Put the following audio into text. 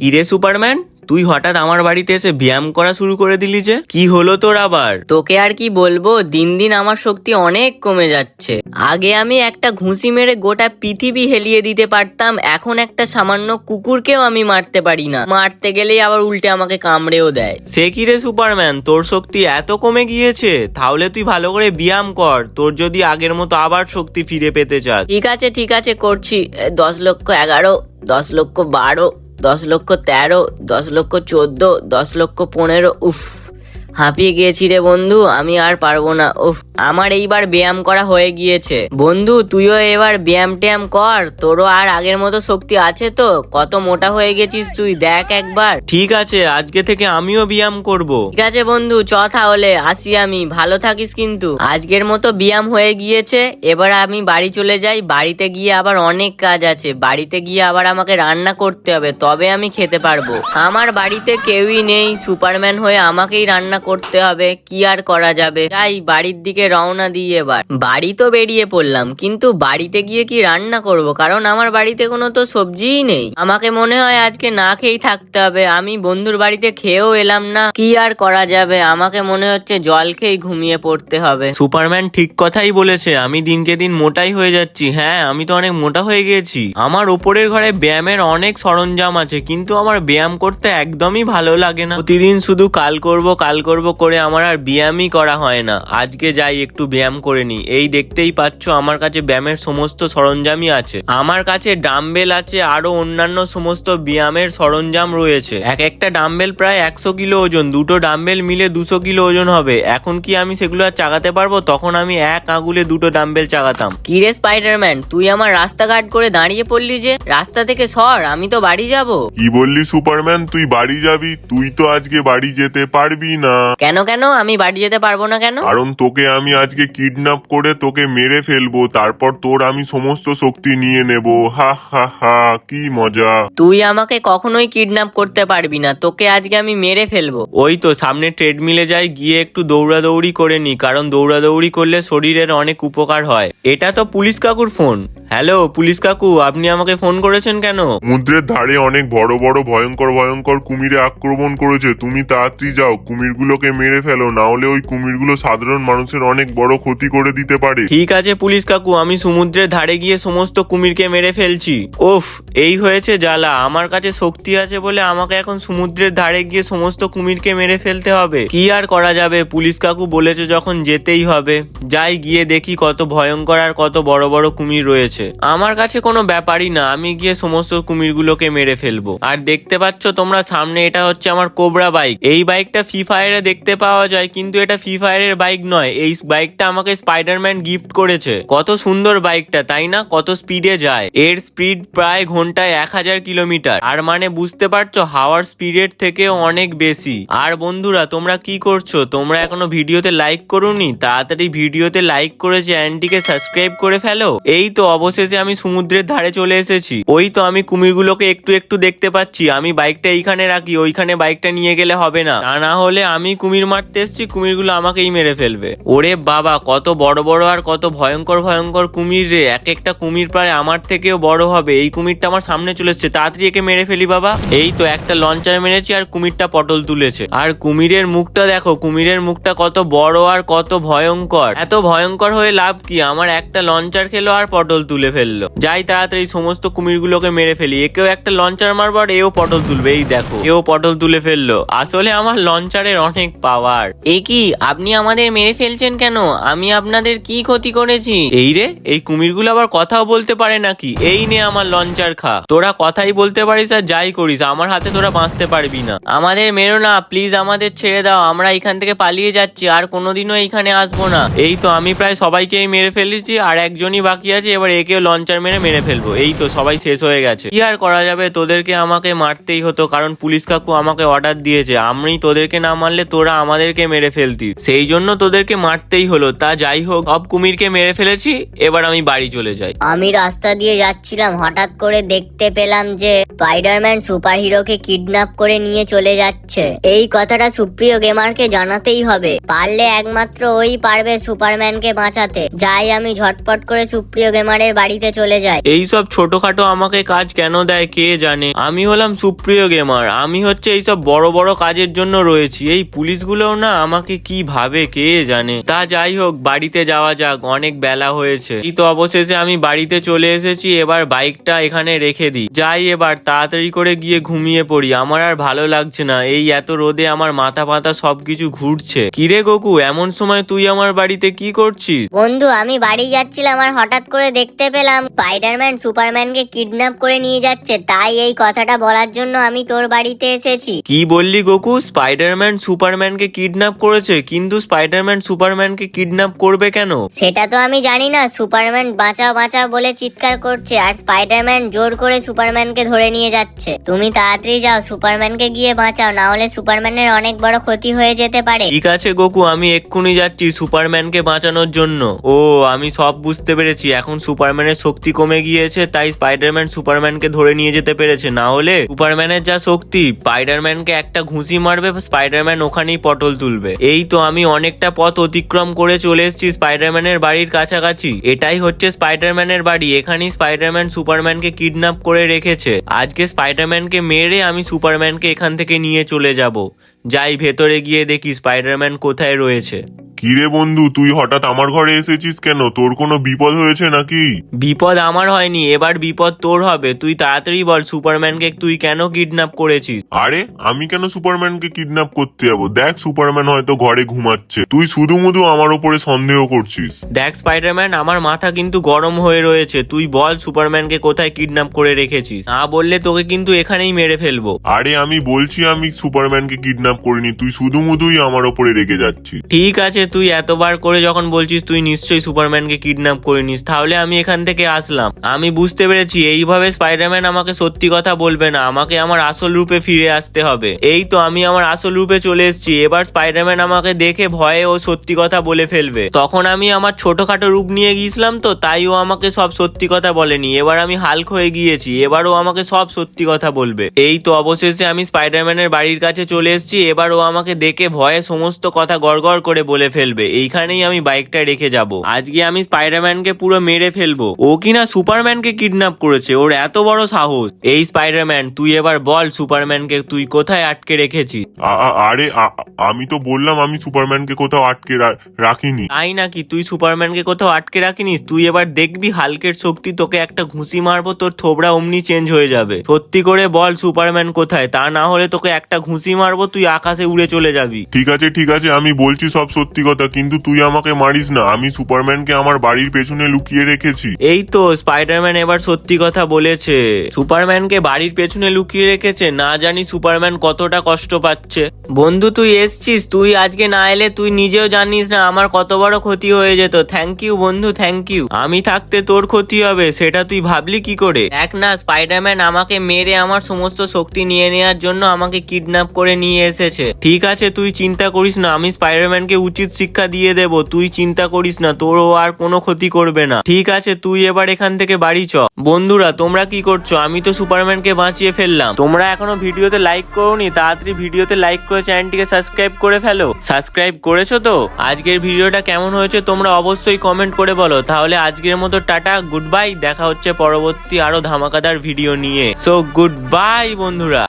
কিরে সুপারম্যান? তুই হঠাৎ আমার বাড়িতে এসে ব্যায়াম করা শুরু করে দিলি যে? কি হলো তোর আবার? তোকে আর কি বলব? দিন দিন আমার শক্তি অনেক কমে যাচ্ছে। আগে আমি একটা ঘুষি মেরে গোটা পৃথিবী হেলিয়ে দিতে পারতাম এখন একটা সামান্য কুকুরকেও আমি মারতে পারি না। মারতে গেলেই আবার উল্টে আমাকে কামড়েও দেয়। সে কি রে সুপারম্যান? তোর শক্তি এত কমে গিয়েছে? তাহলে তুই ভালো করে ব্যায়াম কর। তোর যদি আগের মতো আবার শক্তি ফিরে পেতে চাস। ঠিক আছে ঠিক আছে করছি। দশ লক্ষ এগারো দশ লক্ষ বারো দশ লক্ষ তেরো দশ লক্ষ চোদ্দ দশ লক্ষ পনেরো উফ। হাঁপিয়ে গিয়েছি রে বন্ধু আমি আর পারব না। উফ আমার এইবার ব্যায়াম করা হয়ে গিয়েছে। বন্ধু তুইও এবার ব্যায়াম ট্যায়াম কর তোরও আর আগের মতো শক্তি আছে তো কত মোটা হয়ে গেছিস তুই দেখ একবার। ঠিক আছে আজকে থেকে আমিও ব্যায়াম করব। ঠিক আছে বন্ধু চ তাহলে আসি আমি ভালো থাকিস কিন্তু। আজকের মতো ব্যায়াম হয়ে গিয়েছে এবার আমি বাড়ি চলে যাই বাড়িতে গিয়ে আবার অনেক কাজ আছে বাড়িতে গিয়ে আবার আমাকে রান্না করতে হবে তবে আমি খেতে পারব। আমার বাড়িতে কেউই নেই সুপারম্যান হয়ে আমাকেই রান্না করতে হবে, কি আর করা যাবে? তাই বাড়ির দিকে রওনা দিই এবার। বাড়ি তো বেরিয়ে পড়লাম, কিন্তু বাড়িতে গিয়ে কি রান্না করব? কারণ আমার বাড়িতে কোনো তো সবজিই নেই। আমাকে মনে হয় আজকে না খেয়েই থাকতে হবে। আমি বন্ধুর বাড়িতে খেয়েও এলাম না। কি আর করা যাবে? আমাকে মনে হচ্ছে জল খেয়েই ঘুমিয়ে পড়তে হবে। সুপারম্যান ঠিক কথাই বলেছে, আমি দিনকে দিন মোটাই হয়ে যাচ্ছি। হ্যাঁ আমি তো অনেক মোটা হয়ে গেছি। আমার ওপরের ঘরে ব্যায়ামের অনেক সরঞ্জাম আছে, কিন্তু আমার ব্যায়াম করতে একদমই ভালো লাগে না। প্রতিদিন শুধু কাল করব কাল করব করে আমার আর ব্যায়ামই করা হয় না। আজকে যাই একটু ব্যায়াম করে নি এই দেখতেই পাচ্ছ আমার কাছে ব্যায়ামের সমস্ত সরঞ্জামই আছে। আমার কাছে ডাম্বেল আছে আরও অন্যান্য সমস্ত ব্যায়ামের সরঞ্জাম রয়েছে। এক একটা ডাম্বেল প্রায় একশো কিলো ওজন দুটো ডাম্বেল মিলে দুশো কিলো ওজন হবে। এখন কি আমি সেগুলো আর চাগাতে পারব? তখন আমি এক আঙুলে দুটো ডাম্বেল চাগাতাম। কি কিরে স্পাইডারম্যান তুই আমার রাস্তাঘাট করে দাঁড়িয়ে পড়লি যে রাস্তা থেকে সর আমি তো বাড়ি যাব। কি বললি সুপারম্যান তুই বাড়ি যাবি? তুই তো আজকে বাড়ি যেতে পারবি না। কেন কেন? আমি বাড়ি যেতে পারব না কেন? কারণ তোকে আমি আজকে কিডন্যাপ করে তোকে মেরে ফেলব তারপর তোর আমি সমস্ত শক্তি নিয়ে নেব। হা হা হা কি মজা। তুই আমাকে কখনোই কিডন্যাপ করতে পারবি না তোকে আজকে আমি মেরে ফেলব। ওই তো সামনে ট্রেডমিলে যাই গিয়ে একটু দৌড়াদৌড়ি করে নি কারণ দৌড়াদৌড়ি করলে শরীরের অনেক উপকার হয়। এটা তো পুলিশ কাকুর ফোন হ্যালো পুলিশ কাকু আপনি আমাকে ফোন করেছেন কেন? সমুদ্রের ধারে অনেক বড় বড় ভয়ঙ্কর ভয়ঙ্কর কুমিরে আক্রমণ করেছে তুমি তাড়াতাড়ি যাও কুমিরগুলোকে মেরে ফেলো না হলে ওই কুমিরগুলো সাধারণ মানুষের অনেক বড় ক্ষতি করে দিতে পারে। ঠিক আছে পুলিশ কাকু, আমি সমুদ্রের ধারে গিয়ে সমস্ত কুমিরকে মেরে ফেলছি। ওফ এই হয়েছে জ্বালা। আমার কাছে শক্তি আছে বলে আমাকে এখন সমুদ্রের ধারে গিয়ে সমস্ত কুমিরকে মেরে ফেলতে হবে। কি আর করা যাবে? পুলিশ কাকু বলেছে যখন যেতেই হবে। যাই গিয়ে দেখি কত ভয়ঙ্কর আর কত বড় বড় কুমির রয়েছে। আমার কাছে কোনো ব্যাপারই না, আমি গিয়ে সমস্ত কুমিরগুলোকে মেরে ফেলব। আর দেখতে পাচ্ছ তোমরা সামনে এটা হচ্ছে আমার কোবরা বাইক। এই বাইকটা ফ্রি ফায়ারে দেখতে পাওয়া যায়, কিন্তু এটা ফ্রি ফায়ারের বাইক নয়। এই বাইকটা আমাকে স্পাইডারম্যান গিফট করেছে। কত সুন্দর বাইকটা তাই না? কত স্পিডে যায়। এর স্পিড প্রায় ঘন্টায় এক হাজার কিলোমিটার আর মানে বুঝতে পারছ, হাওয়ার স্পিডের থেকে অনেক বেশি। আর বন্ধুরা, তোমরা কি করছ? তোমরা এখনও ভিডিওতে লাইক করোনি? তাড়াতাড়ি ভিডিওতে লাইক করে চ্যানেলটিকে সাবস্ক্রাইব করে ফেলো। এই তো অবশেষে আমি সমুদ্রের ধারে চলে এসেছি। ওই তো আমি কুমিরগুলোকে একটু একটু দেখতে পাচ্ছি। আমি বাইকটা এইখানে রাখি, ওইখানে বাইকটা নিয়ে গেলে হবে না। তা না হলে আমি কুমির মারতে এসেছি, কুমিরগুলো আমাকেই মেরে ফেলবে। ওরে বাবা, কত বড় বড় আর কত ভয়ঙ্কর ভয়ঙ্কর কুমির রে। এক একটা কুমির প্রায় আমার থেকেও বড় হবে। এই কুমিরটা আমার সামনে চলে এসছে। তাড়াতাড়ি একে মেরে ফেলি বাবা। এই তো একটা লঞ্চার মেরেছি আর কুমিরটা পটল তুলেছে। আর কুমিরের মুখটা দেখো, কুমিরের মুখটা কত বড় আর কত ভয়ঙ্কর। এত ভয়ঙ্কর হয়ে লাভ কি? আমার একটা লঞ্চার খেলো আর পটল তুলে ফেলল। যাই তাড়াতাড়ি সমস্ত কুমিরগুলোকে মেরে ফেলি। একেও একটা লঞ্চার মারবো আর এও পটল তুলবে। এই দেখো, এও পটল তুলে ফেলল। আসলে আমার লঞ্চারের অনেক পাওয়ার এ কি আপনি আমাদের মেরে ফেলছেন কেন? আমি আপনাদের কি ক্ষতি করেছি? এই রে এই কুমিরগুলো আবার কথাও বলতে পারে নাকি? এই নে আমার লঞ্চার খা। তোরা কথাই বলতে পারিস আর যাই করিস আমার হাতে তোরা বাঁচতে পারবি না। আমাদের মেরো না প্লিজ আমাদের ছেড়ে দাও আমরা এখান থেকে পালিয়ে যাচ্ছি আর কোনোদিনও এখানে আসব না। এই তো আমি প্রায় সবাইকেই মেরে ফেলেছি আর একজনই বাকি আছে এবার একেও লঞ্চার মেরে মেরে ফেলব। এই তো সবাই শেষ হয়ে গেছে। কি আর করা যাবে তোদেরকে আমাকে মারতেই হতো কারণ পুলিশ কাকু আমাকে অর্ডার দিয়েছে। আমি তোদেরকে না মারলে তোরা আমাদেরকে মেরে ফেলতি। সেই জন্য তোদেরকে মারতেই হলো। তা যাই হোক সব কুমিরকে মেরে ফেলেছি এবার আমি বাড়ি চলে যাই। আমি রাস্তা দিয়ে যাচ্ছিলাম হঠাৎ করে দেখতে পেলাম যে স্পাইডারম্যান সুপার হিরোকে কিডন্যাপ করে নিয়ে চলে যাচ্ছে। এই কথাটা সুপ্রিয় গেমারকে জানাতেই হবে। পারলে একমাত্র ওই পারবে সুপারম্যানকে বাঁচাতে। যাই আমি ঝটপট করে সুপ্রিয় গেমারের বাড়িতে চলে যাই। এই সব ছোটখাটো আমাকে কাজ কেন দেয় কে জানে? আমি হলাম সুপ্রিয় গেমার। আমি হচ্ছে এই সব বড় বড় কাজের জন্য রয়েছি। এই পুলিশগুলোও না আমাকে কি ভাবে কে জানে? তা যাই হোক বাড়িতে যাওয়া যাক অনেক বেলা হয়েছে। এই তো অবশেষে আমি বাড়িতে চলে এসেছি এবার বাইকটা এখানে রেখে দিই। যাই এবার তাড়াতাড়ি করে গিয়ে ঘুমিয়ে পড়ি। আমার আর ভালো লাগছে না এই এত রোদে আমার মাথা পাতা সবকিছু ঘুরছে। কিরে গোকু এমন সময় তুই আমার বাড়িতে কি করছিস? বন্ধু আমি বাড়ি যাচ্ছিলাম আর হঠাৎ করে দেখতে পেলাম স্পাইডারম্যান সুপারম্যানকে কিডন্যাপ করে নিয়ে যাচ্ছে। তাই এই কথাটা বলার জন্য আমি তোর বাড়িতে এসেছি। কি বললি গোকু? স্পাইডারম্যান সুপারম্যানকে কিডন্যাপ করেছে কিন্তু স্পাইডারম্যান সুপারম্যানকে কিডন্যাপ করবে কেন? সেটা তো আমি জানি না সুপারম্যান বাঁচাও বাঁচাও বলে চিৎকার করছে আর স্পাইডারম্যান জোর করে সুপারম্যানকে ধরে নিয়ে যাচ্ছে। তুমি তাড়াতাড়ি যাও সুপারম্যানকে গিয়ে বাঁচাও না হলে সুপারম্যানের অনেক বড় ক্ষতি হয়ে যেতে পারে। ঠিক আছে গোকু আমি এক্ষুনি যাচ্ছি সুপারম্যানকে বাঁচানোর জন্য। ও আমি সব বুঝতে পেরেছি এখন সুপারম্যানের শক্তি কমে গিয়েছে তাই স্পাইডারম্যান সুপারম্যানকে ধরে নিয়ে যেতে পেরেছে। না হলে সুপারম্যানের যা শক্তি স্পাইডারম্যানকে একটা ঘুষি মারবে স্পাইডারম্যান ওখানেই পটল তুলবে। এই তো আমি অনেকটা পথ অতিক্রম করে চলে এসেছি স্পাইডারম্যানের বাড়ির কাছাকাছি। এটাই হচ্ছে স্পাইডারম্যানের বাড়ি। এখানেই স্পাইডারম্যান সুপারম্যানকে কিডন্যাপ করে রেখেছে। আজকে স্পাইডারম্যানকে মেরে আমি সুপারম্যানকে এখান থেকে নিয়ে চলে যাব। যাই ভেতরে গিয়ে দেখি স্পাইডারম্যান কোথায় রয়েছে। কিরে বন্ধু তুই হঠাৎ আমার ঘরে এসেছিস কেন? তোর কোনো বিপদ হয়েছে নাকি? বিপদ আমার হয়নি এবার বিপদ তোর হবে। তুই তাড়াতাড়ি বল সুপারম্যানকে তুই কেন কিডন্যাপ করেছিস? আরে আমি কেন সুপারম্যানকে কিডন্যাপ করতে যাব? দেখ সুপারম্যান হয়তো ঘরে ঘুমাচ্ছে। তুই শুধু মুধু আমার ওপরে সন্দেহ করছিস। দেখ স্পাইডারম্যান আমার মাথা কিন্তু গরম হয়ে রয়েছে। তুই বল সুপারম্যানকে কোথায় কিডন্যাপ করে রেখেছিস? না বললে তোকে কিন্তু এখানেই মেরে ফেলব। আরে আমি বলছি আমি সুপারম্যানকে কিডন্যাপ করিনি। তুই শুধু মুধুই আমার ওপরে রেগে যাচ্ছিস। ঠিক আছে তুই এতবার করে যখন বলছিস তুই নিশ্চয়ই সুপারম্যানকে কিডন্যাপ করিনিস তাহলে আমি এখান থেকে আসলাম। আমি বুঝতে পেরেছি, এইভাবে স্পাইডারম্যান আমাকে সত্যি কথা বলবে না, আমাকে আমার আসল রূপে ফিরে আসতে হবে। এই তো আমি আমার আসল রূপে চলে এসেছি, এবার স্পাইডারম্যান আমাকে দেখে ভয়ে ও সত্যি কথা বলে ফেলবে। তখন আমি আমার ছোটখাটো রূপ নিয়ে গিয়েছিলাম তো, তাই ও আমাকে সব সত্যি কথা বলেনি। এবার আমি হালক হয়ে গিয়েছি, এবার ও আমাকে সব সত্যি কথা বলবে। এই তো অবশেষে আমি স্পাইডারম্যানের বাড়ির কাছে চলে এসেছি, এবার ও আমাকে দেখে ভয়ে সমস্ত কথা গড়গড় করে বলে ফেলবে এইখানেই আমি বাইকটা রেখে যাব। আজকে আমি স্পাইডারম্যানকে পুরো মেরে ফেলব। ও কিনা সুপারম্যানকে কিডন্যাপ করেছে ওর এত বড় সাহস। এই স্পাইডারম্যান তুই এবার বল সুপারম্যানকে তুই কোথায় আটকে রেখেছিস? আরে আমি তো বললাম আমি সুপারম্যানকে কোথাও আটকে রাখিনি। তাই নাকি? তুই সুপারম্যানকে কোথাও আটকে রাখিনিস? তুই এবার দেখবি হালকের শক্তি তোকে একটা ঘুষি মারবো তোর থোবড়া অমনি চেঞ্জ হয়ে যাবে। সত্যি করে বল সুপারম্যান কোথায়? তা না হলে তোকে একটা ঘুষি মারবো তুই আকাশে উড়ে চলে যাবি। ঠিক আছে ঠিক আছে আমি বলছি সব সত্যি কথা, কিন্তু তুই আমাকে মারিস না। আমি সুপারম্যানকে আমার বাড়ির পেছনে লুকিয়ে রেখেছি। এই তো, স্পাইডারম্যান এবার সত্যি কথা বলেছে। সুপারম্যানকে বাড়ির পেছনে লুকিয়ে রেখেছে, না জানি সুপারম্যান কতটা কষ্ট পাচ্ছে। বন্ধু, তুই এসছিস, তুই আজকে না এলে তুই নিজেও জানিস না, আমার কত বড় ক্ষতি হয়ে যেত। থ্যাংক ইউ বন্ধু থ্যাংক ইউ আমি থাকতে তোর ক্ষতি হবে, সেটা তুই ভাবলি কি করে? এক না, স্পাইডারম্যান আমাকে মেরে আমার সমস্ত শক্তি নিয়ে নেওয়ার জন্য আমাকে কিডন্যাপ করে নিয়ে এসেছে। ঠিক আছে, তুই চিন্তা করিস না, আমি স্পাইডারম্যানকে উচিত শিক্ষা দিয়ে দেব। তুই চিন্তা করিস না তোর ও আর কোনো ক্ষতি করবে না। ঠিক আছে, তুই এবার এখান থেকে বাড়ি চ। বন্ধুরা, তোমরা কি করছ? আমি তো সুপারম্যানকে বাঁচিয়ে ফেললাম। তোমরা এখনও ভিডিওতে লাইক করোনি, তাড়াতাড়ি ভিডিওতে লাইক করে চ্যানেলটিকে সাবস্ক্রাইব করে ফেলো। সাবস্ক্রাইব করেছ তো? আজকের ভিডিওটা কেমন হয়েছে তোমরা অবশ্যই কমেন্ট করে বলো। তাহলে আজকের মতো টাটা গুড বাই দেখা হচ্ছে পরবর্তী আরও ধামাকাদার ভিডিও নিয়ে। সো গুড বাই বন্ধুরা।